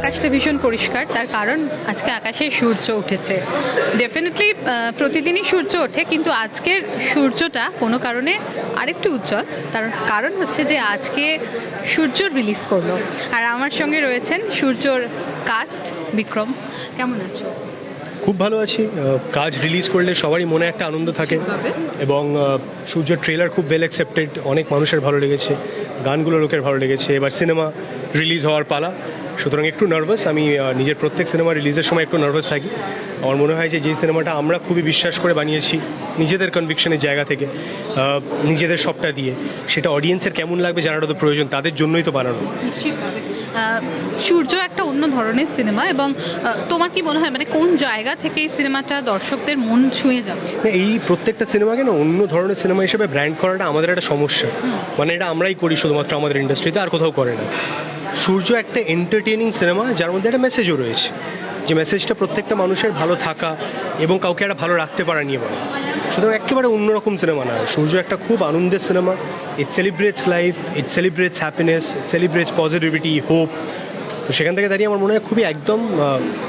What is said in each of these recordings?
আকাশটা ভীষণ পরিষ্কার তার কারণ আজকে আকাশে সূর্য উঠেছে। ডেফিনেটলি প্রতিদিনই সূর্য ওঠে কিন্তু আজকের সূর্যটা কোনো কারণে আরেকটু উজ্জ্বল তার কারণ হচ্ছে যে আজকে সূর্য রিলিজ করল। আর আমার সঙ্গে রয়েছেন সূর্যর কাস্ট বিক্রম। কেমন আছো? খুব ভালো আছি। কাজ রিলিজ করলে সবারই মনে একটা আনন্দ থাকে এবং সূর্যের ট্রেলার খুব ওয়েল অ্যাকসেপ্টেড অনেক মানুষের ভালো লেগেছে গানগুলো লোকের ভালো লেগেছে। এবার সিনেমা রিলিজ হওয়ার পালা। সুতরাং একটু নার্ভাস আমি নিজের প্রত্যেক সিনেমা রিলিজের সময় একটু নার্ভাস থাকি। আমার মনে হয় যে যে সিনেমাটা আমরা খুবই বিশ্বাস করে বানিয়েছি, নিজেদের কনভিকশনের জায়গা থেকে নিজেদের সবটা দিয়ে, সেটা অডিয়েন্সের কেমন লাগবে জানাটা তো প্রয়োজন, তাদের জন্যই তো বানানো। সূর্য একটা অন্য ধরনের সিনেমা এবং তোমার কি মনে হয় মানে কোন জায়গা থেকে এই সিনেমাটা দর্শকদের মন ছুঁয়ে যাবে? এই প্রত্যেকটা সিনেমাকে না অন্য ধরনের সিনেমা হিসেবে ব্র্যান্ড করাটা আমাদের একটা সমস্যা। মানে এটা আমরাই করি শুধুমাত্র আমাদের ইন্ডাস্ট্রিতে আর কোথাও করে না। সূর্য একটা এন্টারটেনিং সিনেমা যার মধ্যে একটা মেসেজও রয়েছে। যে মেসেজটা প্রত্যেকটা মানুষের ভালো থাকা এবং কাউকে একটা ভালো রাখতে পারা নিয়ে বলে। সুতরাং একেবারে অন্যরকম সিনেমা না। সূর্য একটা খুব আনন্দের cinema it celebrates life it celebrates happiness it celebrates positivity hope তো সেখান থেকে দাঁড়িয়ে আমার মনে হয় খুবই একদম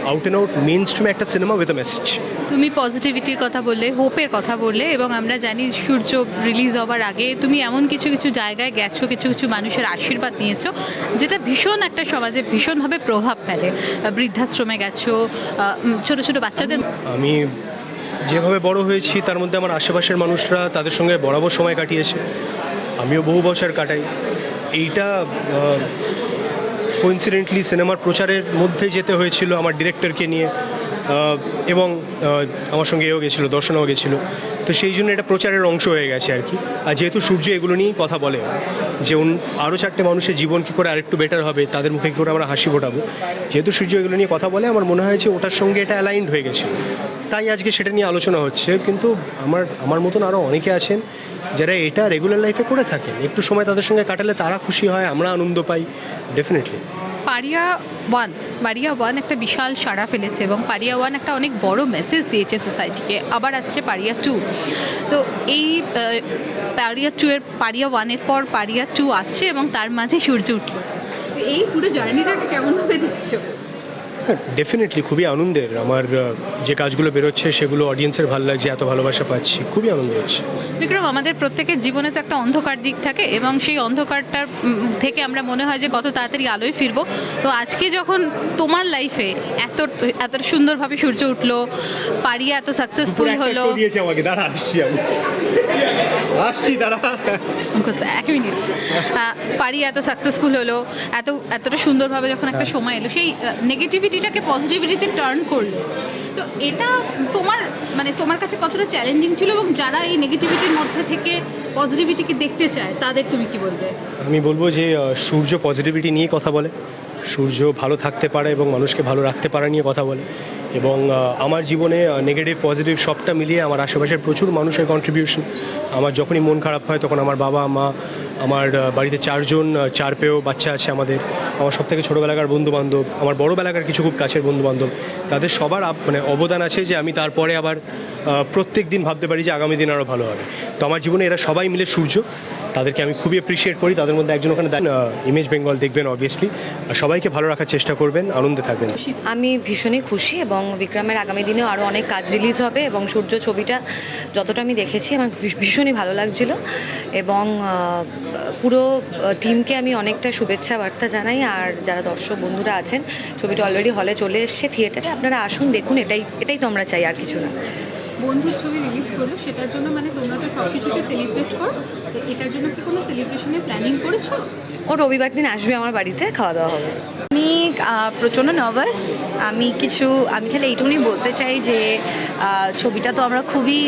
আউট অ্যান্ড আউট মেন স্ট্রিমে একটা সিনেমা উইথ মেসেজ তুমি পজিটিভিটির কথা বললে হোপের কথা বললে এবং আমরা জানি সূর্য রিলিজ হওয়ার আগে তুমি এমন কিছু কিছু জায়গায় গেছো কিছু কিছু মানুষের আশীর্বাদ নিয়েছো যেটা ভীষণ একটা সমাজে ভীষণভাবে প্রভাব ফেলে। বৃদ্ধাশ্রমে গেছো ছোট ছোট বাচ্চাদের আমি যেভাবে বড় হয়েছি তার মধ্যে আমার আশেপাশের মানুষরা তাদের সঙ্গে বরাবর সময় কাটিয়েছে। আমিও বহু বছর কাটাই। এইটা কোইন্সিডেন্টলি সিনেমার প্রচারের মধ্যে যেতে হয়েছিল আমার ডিরেক্টরকে নিয়ে। এবং আমার সঙ্গে এও গেছিল, দর্শনাও গেছিল। তো সেই জন্য এটা প্রচারের অংশ হয়ে গেছে আর কি। আর যেহেতু সূর্য এগুলো নিয়েই কথা বলে, যে আরও চারটে মানুষের জীবন কী করে আরেকটু বেটার হবে, তাদের মুখে কী করে আমরা হাসি ফোটাবো? যেহেতু সূর্য এগুলো নিয়ে কথা বলে, আমার মনে হয় যে ওটার সঙ্গে এটা অ্যালাইন্ড হয়ে গেছে। তাই আজকে সেটা নিয়ে আলোচনা হচ্ছে, কিন্তু আমার আমার মতন আরও অনেকে আছেন যারা এটা রেগুলার লাইফে করে থাকেন। একটু সময় তাদের সঙ্গে কাটালে তারা খুশি হয়, আমরা আনন্দ পাই definitely pariah one pariah one একটা বিশাল সাড়া ফেলেছে এবং পারিয়া ওয়ান একটা অনেক বড় মেসেজ দিয়েছে সোসাইটিকে আবার আসছে পারিয়া টু তো এই পারিয়া টু এর, পারিয়া ওয়ানের পর পারিয়া টু আসছে এবং তার মাঝে সূর্য উঠল। এই পুরো জার্নিটাকে কেমনভাবে দেখছ? ডেফিনেটলি খুবই আনন্দের। আমার যে কাজগুলো বেরোচ্ছে সেগুলো অডিয়েন্সের ভালো লাগছে এত ভালোবাসা পাচ্ছি। খুবই আনন্দ হচ্ছে। বিক্রম আমাদের প্রত্যেকের জীবনে তো একটা অন্ধকার দিক থাকে এবং সেই অন্ধকারটার থেকে আমরা মনে হয় যে কত তাড়াতাড়ি আলোয় ফিরবো। তো আজকে যখন তোমার লাইফে এত এত সুন্দরভাবে সূর্য উঠল পারিয়া এত সাকসেসফুল হলো দিয়েছে আমাকে দাঁড়া আসছি আমি। আসছি দাঁড়া। এক মিনিট। পারি এত সাকসেসফুল হলো এত এতটা সুন্দরভাবে যখন একটা সময় এলো সেই নেগেটিভিটিটাকে পজিটিভিটিতে টার্ন করল। তো এটা তোমার মানে তোমার কাছে কতটা চ্যালেঞ্জিং ছিল এবং যারা এই নেগেটিভিটির মধ্যে থেকে পজিটিভিটিকে দেখতে চায় তাদের তুমি কি বলবে? আমি বলব যে সূর্য পজিটিভিটি নিয়ে কথা বলে। সূর্য ভালো থাকতে পারে এবং মানুষকে ভালো রাখতে পারা নিয়ে কথা বলে। এবং আমার জীবনে নেগেটিভ পজিটিভ সবটা মিলিয়ে আমার আশেপাশের প্রচুর মানুষের কন্ট্রিবিউশন আমার যখনই মন খারাপ হয় তখন আমার বাবা, মা, আমার বাড়িতে চারজন চার পেয়েও বাচ্চা আছে আমাদের। আমার সব থেকে ছোটোবেলাকার বন্ধু বান্ধব আমার বড় বেলাকার কিছু খুব কাছের বন্ধু বান্ধব তাদের সবার মানে অবদান আছে যে আমি তারপরে আবার প্রত্যেক দিন ভাবতে পারি যে আগামী দিন আরও ভালো হবে। তো আমার জীবনে এরা সবাই মিলে সূর্য। তাদেরকে আমি খুবই অ্যাপ্রিসিয়েট করি। তাদের মধ্যে একজন ওখানে ইমেজ বেঙ্গল দেখবেন অবভিয়াসলি আর সবাইকে ভালো রাখার চেষ্টা করবেন আনন্দে থাকবেন। আমি ভীষণই খুশি এবং বিক্রমের আগামী দিনেও আরও অনেক কাজ রিলিজ হবে এবং সূর্য ছবিটা যতটা আমি দেখেছি আমার ভীষ- ভীষণই ভালো লাগছিল এবং পুরো টিমকে আমি অনেকটা শুভেচ্ছা বার্তা জানাই আর যারা দর্শক বন্ধুরা আছেন ছবিটা অলরেডি হলে চলে এসছে থিয়েটারে আপনারা আসুন দেখুন এটাই এটাই তো আমরা চাই আর কিছু না। বন্ধুর ছবি রিলিজ করল সেটার জন্য মানে তোমরা তো সব কিছুতে সেলিব্রেট করো তো এটার জন্য কি কোনো সেলিব্রেশনের প্ল্যানিং করেছ? ও রবিবার দিন আসবে আমার বাড়িতে খাওয়া দাওয়া হবে। আমি প্রচণ্ড নার্ভাস আমি কিছু আমি খালি এইটুকুনি বলতে চাই যে ছবিটা তো আমরা খুবই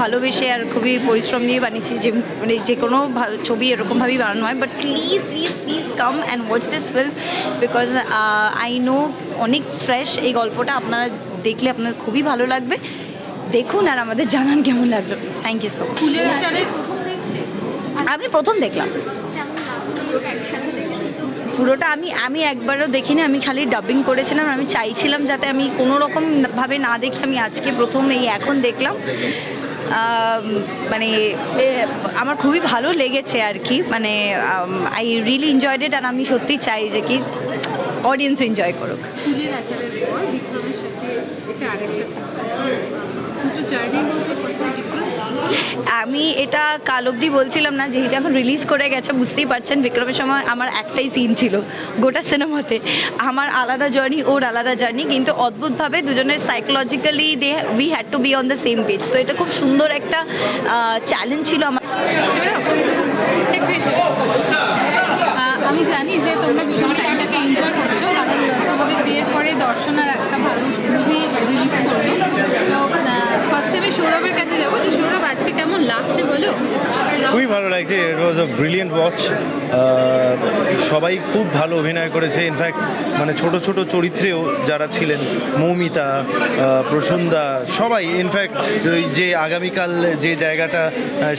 ভালোবেসে আর খুবই পরিশ্রম নিয়ে বানিয়েছি যে মানে যে কোনো ছবি এরকমভাবেই বানানো হয়। But please please please come and watch this film because I know অনেক ফ্রেশ এই গল্পটা আপনারা দেখলে আপনার খুবই ভালো লাগবে। দেখুন আর আমাদের জানান কেমন লাগল। থ্যাংক ইউ সো মাচ আমি প্রথম দেখলাম। পুরোটা আমি আমি একবারও দেখিনি, আমি খালি ডাবিং করেছিলাম, আমি চাইছিলাম যাতে আমি কোনো রকম ভাবে না দেখে আমি আজকে প্রথম এই এখন দেখলাম। মানে আমার খুবই ভালো লেগেছে আর কি মানে আই রিয়েলি এনজয়েড ইট আর আমি সত্যি চাই যে কি অডিয়েন্স এনজয় করুক। এটা আরেকটা দুটো জার্নির মধ্যে কোথাও ডিফারেন্স আমি এটা কাল অবধি বলছিলাম না, যেহেতু এখন রিলিজ করে গেছে, বুঝতেই পারছেন, বিক্রমের সময় আমার একটাই সিন ছিল, গোটা সিনেমাতে। আমার আলাদা জার্নি ওর আলাদা জার্নি কিন্তু অদ্ভুতভাবে দুজনের psychologically they we had to be on the same page তো এটা খুব সুন্দর একটা চ্যালেঞ্জ ছিল আমার। আমি জানি যে তোমরা ভীষণ টাইমটাকে এনজয় করছ, কারণ তোমাদের বিয়ের পরে একটা ভালো মুভি রিলিজ করল। তো ফার্স্ট টাইমে সৌরভের কাছে যাব। তো সৌরভ আজকে কেমন লাগছে বলো? খুবই ভালো লাগছে। ইট ওয়াজ আ ব্রিলিয়েন্ট ওয়াচ সবাই খুব ভালো অভিনয় করেছে। ইনফ্যাক্ট মানে ছোট ছোট চরিত্রেও যারা ছিলেন মৌমিতা প্রসুন্দা সবাই ইনফ্যাক্ট ওই যে আগামীকাল যে জায়গাটা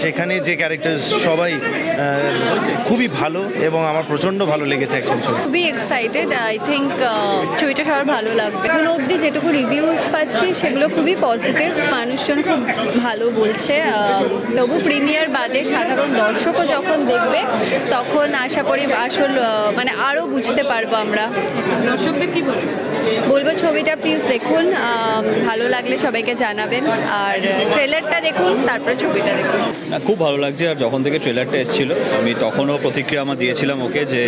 সেখানে যে ক্যারেক্টার সবাই খুবই ভালো এবং আমার প্রচণ্ড ভালো লেগেছে ছবি। খুবই এক্সাইটেড আই থিঙ্ক ছবিটা সবার ভালো লাগবে। এখন অবধি যেটুকু রিভিউস পাচ্ছি সেগুলো খুবই পজিটিভ মানুষজন খুব ভালো বলছে। তবু প্রিমিয়ার বাদে সাধারণ দর্শকও যখন দেখবে, তখন আশা করি আসল মানে আরও বুঝতে পারব আমরা। দর্শকদের কি বলব? বলব ছবিটা প্লিজ দেখুন। ভালো লাগলে সবাইকে জানাবেন। আর ট্রেলারটা দেখুন তারপরে ছবিটা দেখুন। না, খুব ভালো লাগছে। আর যখন থেকে ট্রেলারটা এসেছিল আমি তখনও প্রতিক্রিয়া আমার দিয়েছিলাম ওকে যে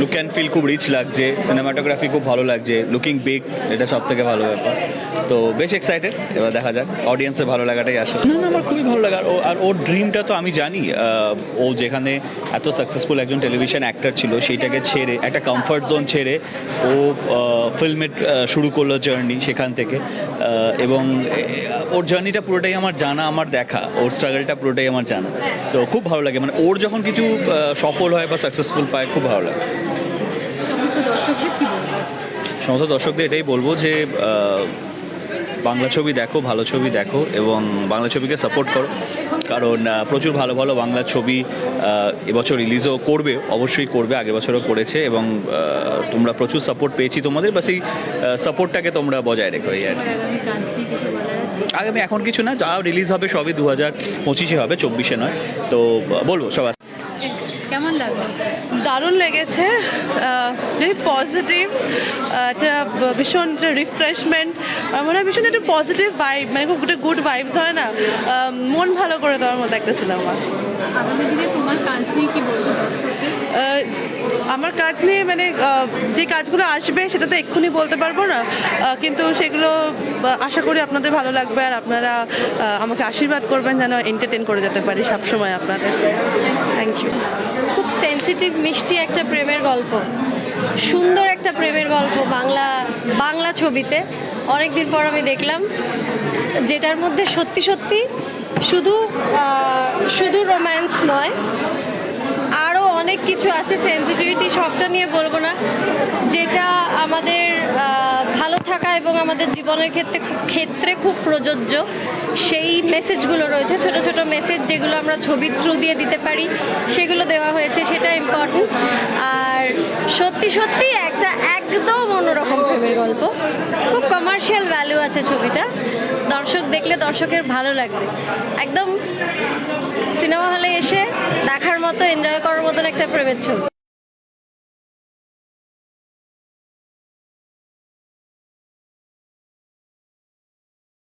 লুক অ্যান্ড ফিল খুব রিচ লাগছে সিনেমাটোগ্রাফি খুব ভালো লাগছে লুকিং বিগ এটা সব থেকে ভালো ব্যাপার। তো বেশ এক্সাইটেড এবার দেখা যাক অডিয়েন্সে ভালো লাগাটাই আসে না না আমার খুবই ভালো লাগে। আর ও আর ওর ড্রিমটা তো আমি জানি। ও যেখানে এত সাকসেসফুল একজন টেলিভিশন অ্যাক্টর ছিল সেইটাকে ছেড়ে একটা কমফর্ট জোন ছেড়ে ও ফিল্মে শুরু করল জার্নি সেখান থেকে। এবং ওর জার্নিটা পুরোটাই আমার জানা আমার দেখা। ওর স্ট্রাগলটা পুরোটাই আমার জানা। তো খুব ভালো লাগে। মানে ওর যখন কিছু সফল হয় বা সাকসেসফুল পায় খুব ভালো লাগে। সমস্ত দর্শকদের এটাই বলব যে বাংলা ছবি দেখো, ভালো ছবি দেখো এবং বাংলা ছবিকে সাপোর্ট করো কারণ প্রচুর ভালো ভালো বাংলা ছবি এবছর রিলিজও করবে, অবশ্যই করবে, আগের বছরও করেছে এবং তোমরা প্রচুর সাপোর্ট পেয়েছি তোমাদের, বা সেই সাপোর্টটাকে তোমরা বজায় রেখো, এই আর। আগামী এখন কিছু না, যা রিলিজ হবে সবই দু হাজার পঁচিশে হবে, চব্বিশে নয় তো, বলব, সব কেমন লাগল দারুণ লেগেছে ভেরি পজিটিভ একটা ভীষণ রিফ্রেশমেন্ট মনে হয় ভীষণ একটা পজিটিভ ভাইব মানে খুব একটা গুড ভাইবস হয় না। মন ভালো করে দেওয়ার মতো একটা সিনেমা আগামী দিনে তোমার কাজ নিয়ে কি বলব আমার কাজ নিয়ে মানে যে কাজগুলো আসবে সেটা তো এক্ষুনি বলতে পারব না। কিন্তু সেগুলো আশা করি আপনাদের ভালো লাগবে আর আপনারা আমাকে আশীর্বাদ করবেন যেন এন্টারটেন করে যেতে পারি সবসময় আপনাদের। থ্যাংক ইউ খুব সেন্সিটিভ মিষ্টি একটা প্রেমের গল্প। সুন্দর একটা প্রেমের গল্প বাংলা বাংলা ছবিতে। অনেকদিন পর আমি দেখলাম যেটার মধ্যে সত্যি সত্যি শুধু শুধু রোম্যান্স নয় অনেক কিছু আছে সেন্সিটিভিটি সবটা নিয়ে বলব না। যেটা আমাদের ভালো থাকা এবং আমাদের জীবনের ক্ষেত্রে ক্ষেত্রে খুব প্রযোজ্য, সেই মেসেজগুলো রয়েছে। ছোট ছোট মেসেজ যেগুলো আমরা ছবি থ্রু দিয়ে দিতে পারি, সেগুলো দেওয়া হয়েছে, সেটা ইম্পর্টেন্ট আর সত্যি সত্যি একটা একদম অন্যরকম প্রেমের গল্প। খুব কমার্শিয়াল ভ্যালু আছে ছবিটা। দর্শক দেখলে দর্শকের ভালো লাগবে। একদম সিনেমা হলে এসে দেখার মতো এনজয় করার মতন একটা প্রেমের ছবি।